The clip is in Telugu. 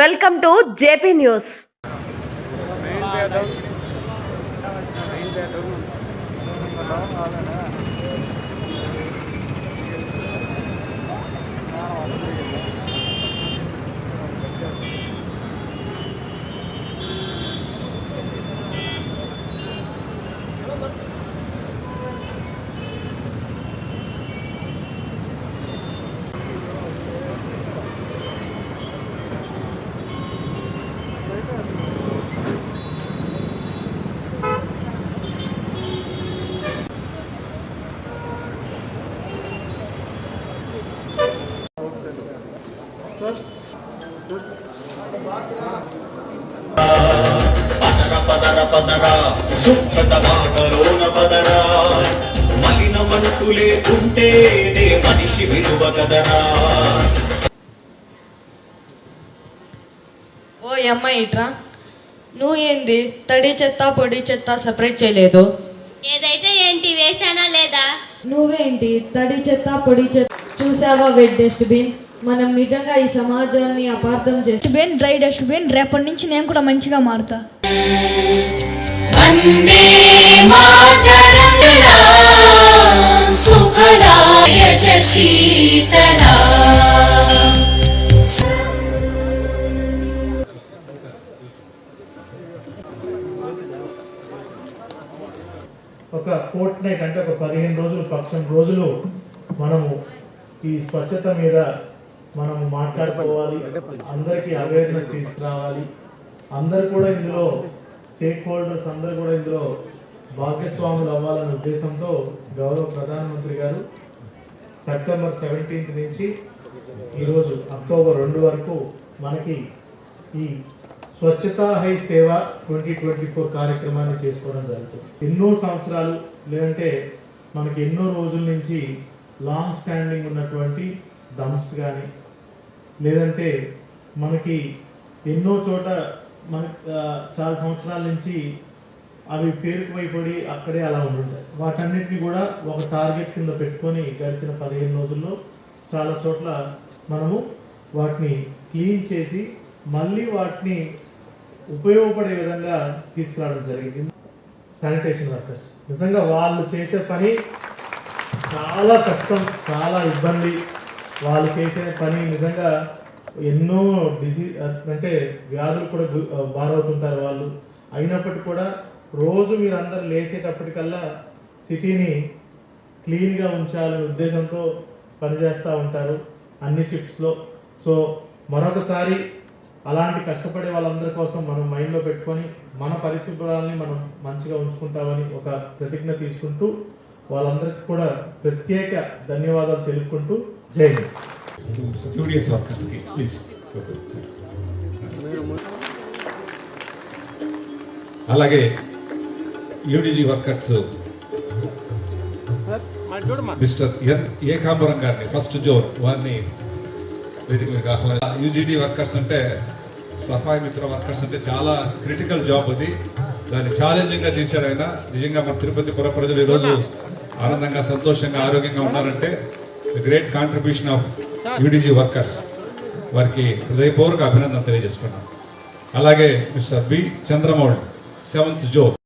Welcome to JP news. Padara పదర పదర సుక్కట మాటలోన పదరా మలిన మంటు లేకుంటేనే మనిషి విలువ కదరా ఓ అమ్మాయి ఇట్రా నువ్వు ఏంది తడి చెత్త పొడి చెత్త సపరేట్ చేయలేదు? ఏదైతే ఏంటి వేసానా లేదా? నువ్వేంటి తడి చెత్త పొడి చెత్త చూసావా వెట్ డస్ట్బిన్ మనం నిజంగా ఈ సమాజాన్ని అపార్థం చేసి డ్రై డస్ట్ రేపటి నుంచి నేను కూడా మంచిగా మారుతా. ఒక ఫోర్ట్ నైట్ అంటే ఒక పదిహేను రోజులు పక్షం రోజులు మనము ఈ స్వచ్ఛత మీద మనం మాట్లాడుకోవాలి అందరికీ అవేర్నెస్ తీసుకురావాలి. అందరు కూడా ఇందులో స్టేక్ హోల్డర్స్ అందరు కూడా ఇందులో భాగ్యస్వాములు అవ్వాలనే ఉద్దేశంతో గౌరవ ప్రధానమంత్రి గారు సెప్టెంబర్ సెవెంటీన్త్ నుంచి ఈరోజు అక్టోబర్ రెండు వరకు మనకి ఈ Swachhata Hi Seva twenty twenty four కార్యక్రమాన్ని చేసుకోవడం జరుగుతుంది. ఎన్నో సంవత్సరాలు లేదంటే మనకి ఎన్నో రోజుల నుంచి లాంగ్ స్టాండింగ్ ఉన్నటువంటి డంప్స్ కానీ లేదంటే మనకి ఎన్నో చోట మన చాలా సంవత్సరాల నుంచి అవి పేరుకుపోయిపడి అక్కడే అలా ఉంటుంటాయి వాటన్నిటిని కూడా ఒక టార్గెట్ కింద పెట్టుకొని గడిచిన పదిహేను రోజుల్లో చాలా చోట్ల మనము వాటిని క్లీన్ చేసి మళ్ళీ వాటిని ఉపయోగపడే విధంగా తీసుకురావడం జరిగింది. Sanitation workers. నిజంగా వాళ్ళు చేసే పని చాలా కష్టం చాలా ఇబ్బంది. వాళ్ళు చేసే పని నిజంగా ఎన్నో డిసీజ్ అంటే వ్యాధులు కూడా బారవుతుంటారు వాళ్ళు. అయినప్పటికీ కూడా రోజు మీరందరూ లేచేటప్పటికల్లా సిటీని క్లీన్గా ఉంచాలనే ఉద్దేశంతో పనిచేస్తూ ఉంటారు అన్ని షిఫ్ట్స్లో. సో మరొకసారి అలాంటి కష్టపడే వాళ్ళందరి కోసం మనం మైండ్లో పెట్టుకొని మన పరిశుభ్రాలని మనం మంచిగా ఉంచుకుంటామని ఒక ప్రతిజ్ఞ తీసుకుంటూ వాళ్ళందరికీ కూడా ప్రత్యేక ధన్యవాదాలు తెలుపుకుంటూ జై హింద్. వర్కర్స్కి ప్లీజ్ అలాగే UDG workers mister N Ekambaram గారిని ఫస్ట్ జోన్ వారిని యూజీడీ వర్కర్స్ అంటే సఫాయి మిత్ర వర్కర్స్ అంటే చాలా క్రిటికల్ జాబ్ అది. దాన్ని ఛాలెంజింగ్గా తీశాడు ఆయన. నిజంగా మన తిరుపతి పుర ప్రజలు ఈరోజు ఆనందంగా సంతోషంగా ఆరోగ్యంగా ఉన్నారంటే great contribution of UDG workers వారికి హృదయపూర్వక అభినందన తెలియజేసుకున్నాం అలాగే mister B Chandramouli seventh zone